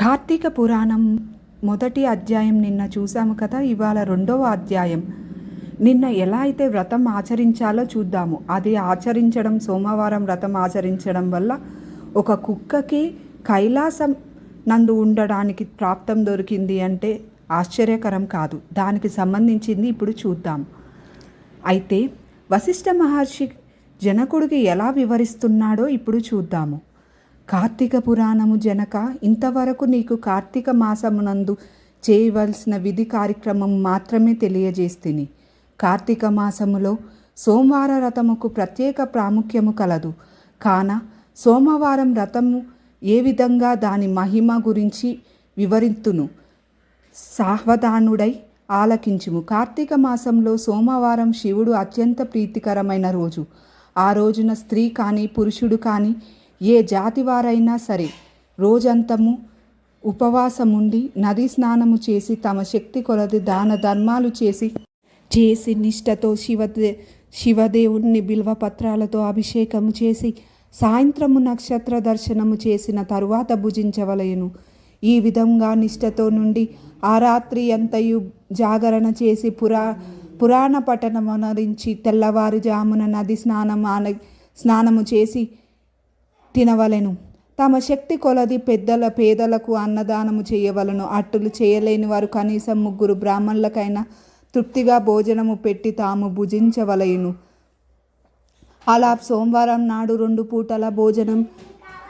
కార్తీక పురాణం మొదటి అధ్యాయం నిన్న చూసాము కదా ఇవాళ రెండవ అధ్యాయం. నిన్న ఎలా అయితే వ్రతం ఆచరించాలో చూద్దాము. అది ఆచరించడం సోమవారం వ్రతం ఆచరించడం వల్ల ఒక కుక్కకి కైలాసం నందు ఉండడానికి ప్రాప్తం దొరికింది అంటే ఆశ్చర్యకరం కాదు. దానికి సంబంధించింది ఇప్పుడు చూద్దాం. అయితే వశిష్ఠ మహర్షి జనకుడికి ఎలా వివరిస్తున్నాడో ఇప్పుడు చూద్దాము. కార్తీక పురాణము జనక ఇంతవరకు నీకు కార్తీక మాసమునందు చేయవలసిన విధి కార్యక్రమం మాత్రమే తెలియజేస్తిని. కార్తీక మాసములో సోమవార రథముకు ప్రత్యేక ప్రాముఖ్యము కలదు. కాన సోమవారం రథము ఏ విధంగా దాని మహిమ గురించి వివరింతును? సాహ్వదానుడై ఆలకించుము. కార్తీక మాసంలో సోమవారం శివుడు అత్యంత ప్రీతికరమైన రోజు. ఆ రోజున స్త్రీ కానీ పురుషుడు కానీ ఏ జాతి వారైనా సరే రోజంతము ఉపవాసముండి నది స్నానము చేసి తమ శక్తి కొలది దాన ధర్మాలు చేసి చేసి నిష్టతో శివదే శివదేవుణ్ణి బిల్వ పత్రాలతో అభిషేకము చేసి సాయంత్రము నక్షత్ర దర్శనము చేసిన తరువాత భుజించవలయను ఈ విధంగా నిష్టతో నుండి ఆ రాత్రి అంతయు జాగరణ చేసి పురా పురాణ పఠనమనరించి తెల్లవారుజామున నది స్నానం ఆన స్నానము చేసి తినవలెను. తమ శక్తి కొలది పెద్దల పేదలకు అన్నదానము చేయవలను. అట్టులు చేయలేని వారు కనీసం ముగ్గురు బ్రాహ్మణులకైనా తృప్తిగా భోజనము పెట్టి తాము భుజించవలయును అలా సోమవారం నాడు రెండు పూటల భోజనం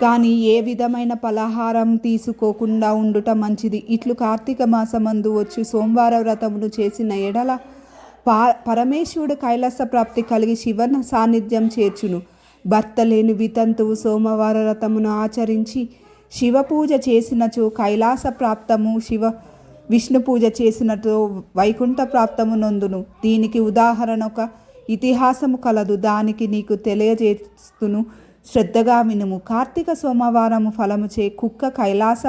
కానీ ఏ విధమైన పలహారం తీసుకోకుండా ఉండుట మంచిది. ఇట్లు కార్తీక మాసమందు వచ్చి సోమవార వ్రతమును చేసిన ఎడల పా పరమేశ్వరుడు కైలాస ప్రాప్తి కలిగి శివన సాన్నిధ్యం చేర్చును. భర్త లేని వితంతువు సోమవార వ్రతమును ఆచరించి శివపూజ చేసినచో కైలాస ప్రాప్తము శివ విష్ణు పూజ చేసినచో వైకుంఠ ప్రాప్తము నొందును. దీనికి ఉదాహరణ ఒక ఇతిహాసము కలదు. దానికి నీకు తెలియజేస్తును. శ్రద్ధగా వినుము. కార్తీక సోమవారము ఫలము చే కుక్క కైలాస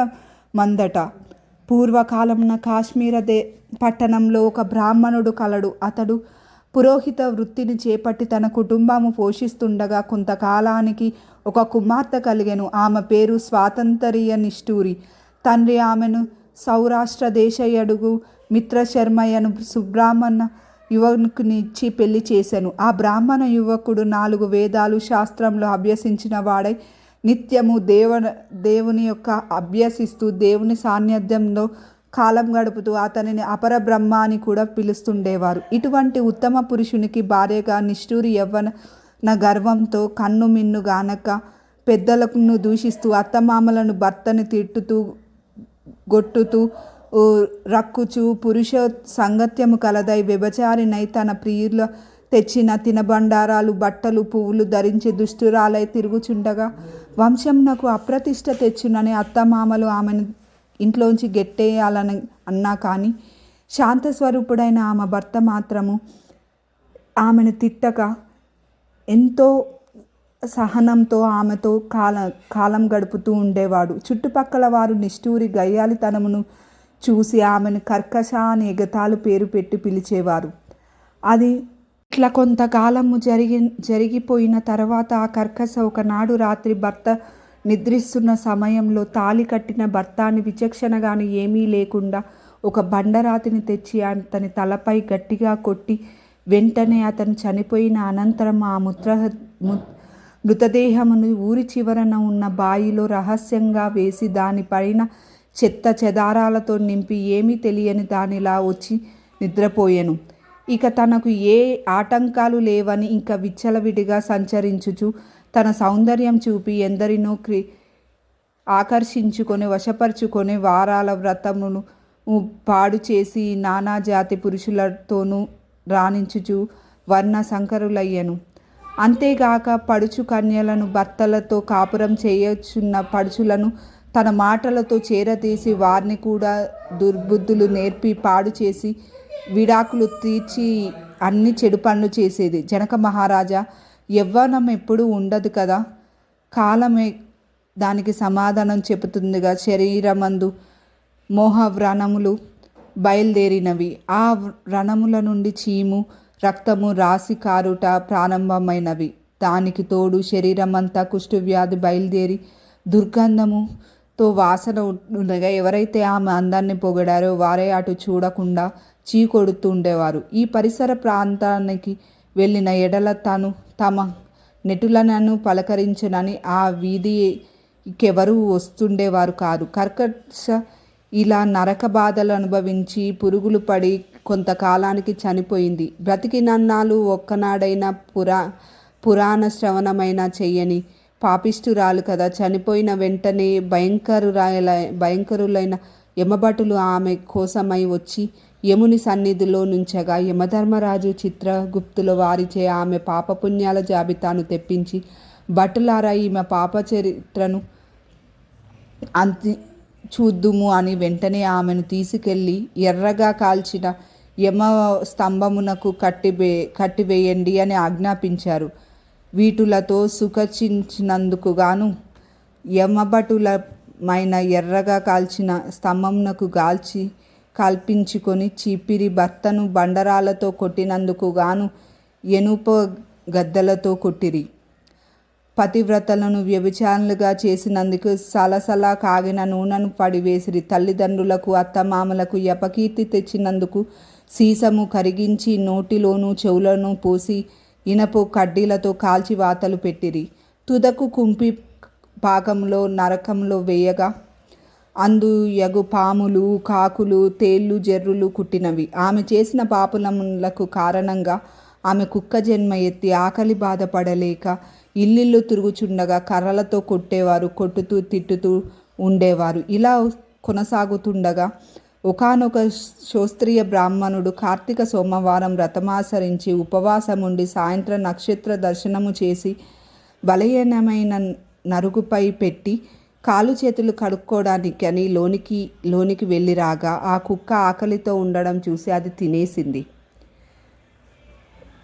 మందట. పూర్వకాలమున కాశ్మీర దే పట్టణంలో ఒక బ్రాహ్మణుడు కలడు. అతడు పురోహిత వృత్తిని చేపట్టి తన కుటుంబము పోషిస్తుండగా కొంతకాలానికి ఒక కుమార్తె కలిగెను. ఆమె పేరు స్వాతంత్ర్య నిష్ఠూరి తండ్రి ఆమెను సౌరాష్ట్ర దేశయడుగు మిత్రశర్మయ్యను సుబ్రాహ్మణ యువకునిచ్చి పెళ్ళి చేశాను ఆ బ్రాహ్మణ యువకుడు నాలుగు వేదాలు శాస్త్రంలో అభ్యసించిన వాడై నిత్యము దేవ దేవుని యొక్క అభ్యసిస్తూ దేవుని సాన్నిధ్యంలో కాలం గడుపుతూ అతనిని అపర బ్రహ్మ అని కూడా పిలుస్తుండేవారు. ఇటువంటి ఉత్తమ పురుషునికి భార్యగా నిష్ఠూరి యవ్వన గర్వంతో కన్ను మిన్ను గానక పెద్దలను దూషిస్తూ అత్తమామలను భర్తని తిట్టుతూ గొట్టుతూ రక్కుచు పురుష సంగత్యము కలదై వ్యభచారినై తన ప్రియుల తెచ్చిన తినబండారాలు బట్టలు పువ్వులు ధరించి దుష్టురాలై తిరుగుచుండగా వంశంనకు అప్రతిష్ట తెచ్చునని అత్తమామలు ఆమెను ఇంట్లోంచి గెట్టేయాలని అన్నా కానీ శాంతస్వరూపుడైన ఆమె భర్త మాత్రము ఆమెను తిట్టక ఎంతో సహనంతో ఆమెతో కాల కాలం గడుపుతూ ఉండేవాడు. చుట్టుపక్కల వారు నిష్ఠూరి గయ్యాలితనమును చూసి ఆమెను కర్కశ అని ఎగతాలు పేరు పెట్టి పిలిచేవారు. అది ఇట్లా కొంతకాలము జరిగి జరిగిపోయిన తర్వాత ఆ కర్కశ ఒకనాడు రాత్రి భర్త నిద్రిస్తున్న సమయంలో తాలి కట్టిన భర్తాన్ని విచక్షణగాని ఏమీ లేకుండా ఒక బండరాతిని తెచ్చి అతని తలపై గట్టిగా కొట్టి వెంటనే అతను చనిపోయిన అనంతరం ఆ ముత్ర మృతదేహమును ఊరి చివరన ఉన్న బాయిలో రహస్యంగా వేసి దానిపైన చెత్త చెదారాలతో నింపి ఏమీ తెలియని దానిలా వచ్చి నిద్రపోయెను. ఇక తనకు ఏ ఆటంకాలు లేవని ఇంకా విచ్చలవిడిగా సంచరించుచు తన సౌందర్యం చూపి ఎందరినో క్రి ఆకర్షించుకొని వశపరుచుకొని వారాల వ్రతమును పాడు చేసి నానా జాతి పురుషులతోనూ రాణించుచు వర్ణ సంకరులయ్యను అంతేగాక పడుచు కన్యలను భర్తలతో కాపురం చేయొచ్చున్న పడుచులను తన మాటలతో చేరతీసి వారిని కూడా దుర్బుద్ధులు నేర్పి పాడు చేసి విడాకులు తీర్చి అన్ని చెడు పనులు చేసేది. జనక మహారాజా యవ్వనం ఎప్పుడూ ఉండదు కదా. కాలమే దానికి సమాధానం చెబుతుందిగా. శరీరమందు మోహ వ్రణములు బయలుదేరినవి. ఆ వ్రణముల నుండి చీము రక్తము రాసి కారుట ప్రారంభమైనవి. దానికి తోడు శరీరమంతా కుష్ఠవ్యాధి బయలుదేరి దుర్గంధముతో వాసన ఉండగా ఎవరైతే ఆమె అందాన్ని పొగడారో వారే అటు చూడకుండా చీ కొడుతూ ఉండేవారు. ఈ పరిసర ప్రాంతానికి వెళ్ళిన ఎడల తాను తమ నెటులను పలకరించనని ఆ వీధికెవరూ వస్తుండేవారు కాదు. కర్కశ ఇలా నరక బాధలు అనుభవించి పురుగులు పడి కొంతకాలానికి చనిపోయింది. బ్రతికినన్నాళ్ళు ఒక్కనాడైనా పురా పురాణ శ్రవణమైనా చెయ్యని పాపిష్టురాలు కదా. చనిపోయిన వెంటనే భయంకరురాయల భయంకరులైన యమభటులు ఆమె కోసమై వచ్చి యముని సన్నిధిలో నుంచగా యమధర్మరాజు చిత్రగుప్తుల వారిచే ఆమె పాపపుణ్యాల జాబితాను తెప్పించి భటులారా ఈమె పాప చరిత్రను అంతి చూద్దుము అని వెంటనే ఆమెను తీసుకెళ్ళి ఎర్రగా కాల్చిన యమ స్తంభమునకు కట్టివే కట్టివేయండి అని ఆజ్ఞాపించారు. వీటులతో సుఖచించినందుకు గాను యమభటులమైన ఎర్రగా కాల్చిన స్తంభమునకు గాల్చి కల్పించుకొని చీపిరి భర్తను బండరాలతో కొట్టినందుకు గాను ఎనుప గద్దలతో కొట్టిరి. పతివ్రతలను వ్యభిచారులుగా చేసినందుకు సలసలా కాగిన నూనెను పడివేసిరి. తల్లిదండ్రులకు అత్తమామలకు యపకీర్తి తెచ్చినందుకు సీసము కరిగించి నోటిలోనూ చెవులను పోసి ఇనపు కడ్డీలతో కాల్చి వాతలు పెట్టిరి. తుదకు కుంపి పాకంలో నరకంలో వేయగా అందు యగు పాములు కాకులు తేళ్ళు జర్రులు కుట్టినవి. ఆమె చేసిన పాపులములకు కారణంగా ఆమె కుక్క జన్మ ఎత్తి ఆకలి బాధపడలేక ఇల్లిల్లు తిరుగుచుండగా కర్రలతో కొట్టేవారు కొట్టుతూ తిట్టుతూ ఉండేవారు. ఇలా కొనసాగుతుండగా ఒకనొక శోస్త్రీయ బ్రాహ్మణుడు కార్తీక సోమవారం వ్రతమాచరించి ఉపవాసముండి సాయంత్రం నక్షత్ర దర్శనము చేసి బలహీనమైన నరుగుపై పెట్టి కాలు చేతులు కడుక్కోవడానికి అని లోనికి లోనికి వెళ్ళి రాగా ఆ కుక్క ఆకలితో ఉండడం చూసి అది తినేసింది.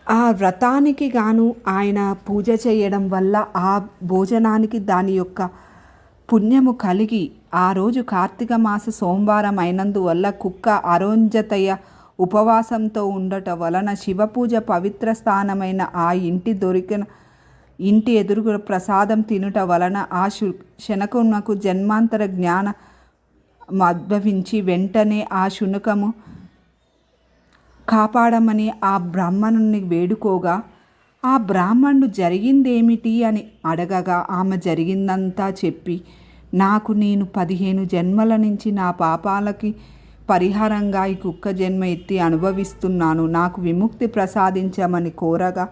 ఆ వ్రతానికి గాను ఆయన పూజ చేయడం వల్ల ఆ భోజనానికి దాని యొక్క పుణ్యము కలిగి ఆ రోజు కార్తీక మాస సోమవారం అయినందువల్ల కుక్క అరోంజతయ ఉపవాసంతో ఉండట వలన శివపూజ పవిత్ర స్థానమైన ఆ ఇంటి దొరికిన ఇంటి ఎదురుగు ప్రసాదం తినుట వలన ఆ శు శనకునకు జన్మాంతర జ్ఞాన ఉద్భవించి వెంటనే ఆ శునకము కాపాడమని ఆ బ్రాహ్మణుని వేడుకోగా ఆ బ్రాహ్మణుడు జరిగిందేమిటి అని అడగగా ఆమె జరిగిందంతా చెప్పి నాకు నేను పదిహేను జన్మల నుంచి నా పాపాలకి పరిహారంగా ఈ కుక్క జన్మ ఎత్తి అనుభవిస్తున్నాను. నాకు విముక్తి ప్రసాదించమని కోరగా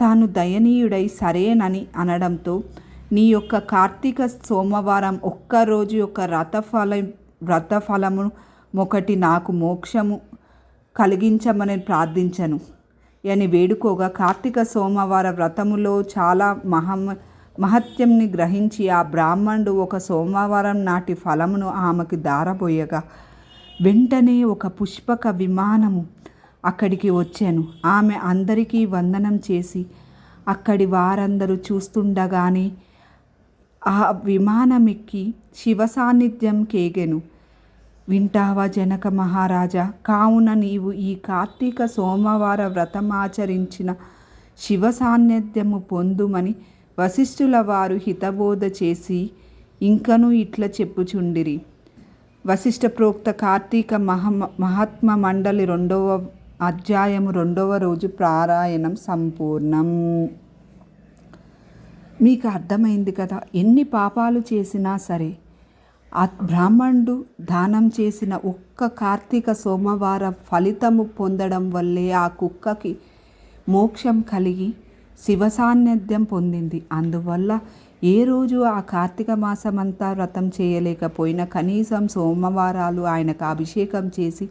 తాను దయనీయుడై సరేనని అనడంతో నీ యొక్క కార్తీక సోమవారం ఒక్కరోజు యొక్క వ్రతఫల వ్రతఫలము ఒకటి నాకు మోక్షము కలిగించమని ప్రార్థించను. అని వేడుకోగా కార్తీక సోమవార వ్రతములో చాలా మహమ్మ మహత్యంని గ్రహించి ఆ బ్రాహ్మణుడు ఒక సోమవారం నాటి ఫలమును ఆమెకు దారబోయగా వెంటనే ఒక పుష్పక విమానము అక్కడికి వచ్చాను. ఆమె అందరికీ వందనం చేసి అక్కడి వారందరూ చూస్తుండగానే ఆ విమానమెక్కి శివ సాన్నిధ్యం కేగెను. వింటావా జనక మహారాజా కావున నీవు ఈ కార్తీక సోమవార వ్రతమాచరించిన శివ సాన్నిధ్యము పొందుమని వశిష్ఠుల వారు హితబోధ చేసి ఇంకను ఇట్లా చెప్పుచుండిరి. వశిష్ఠ ప్రోక్త కార్తీక మహ మహాత్మ మండలి రెండవ అధ్యాయము రెండవ రోజు పారాయణం సంపూర్ణం. మీకు అర్థమైంది కదా ఎన్ని పాపాలు చేసినా సరే ఆ బ్రాహ్మణుడు దానం చేసిన ఒక్క కార్తీక సోమవార ఫలితము పొందడం వల్లే ఆ కుక్కకి మోక్షం కలిగి శివ సాన్నిధ్యం పొందింది. అందువల్ల ఏ రోజు ఆ కార్తీక మాసమంతా వ్రతం చేయలేకపోయినా కనీసం సోమవారాలు ఆయనకు అభిషేకం చేసి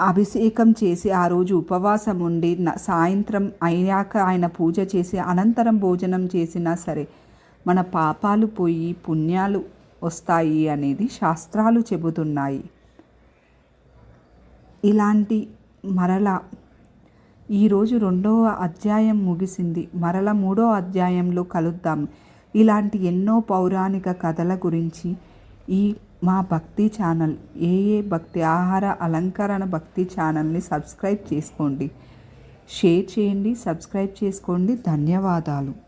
అభిషేకం చేసి ఆ రోజు ఉపవాసం ఉండి సాయంత్రం అయినాక ఆయన పూజ చేసి అనంతరం భోజనం చేసినా సరే మన పాపాలు పోయి పుణ్యాలు వస్తాయి అనేది శాస్త్రాలు చెబుతున్నాయి. ఇలాంటి మరల ఈరోజు రెండవ అధ్యాయం ముగిసింది. మరల మూడో అధ్యాయంలో కలుద్దాం. ఇలాంటి ఎన్నో పౌరాణిక కథల గురించి ఈ మా భక్తి ఛానల్ ఏ ఏ భక్తి ఆహార అలంకరణ భక్తి ఛానల్ని సబ్స్క్రైబ్ చేసుకోండి. షేర్ చేయండి సబ్స్క్రైబ్ చేసుకోండి. ధన్యవాదాలు.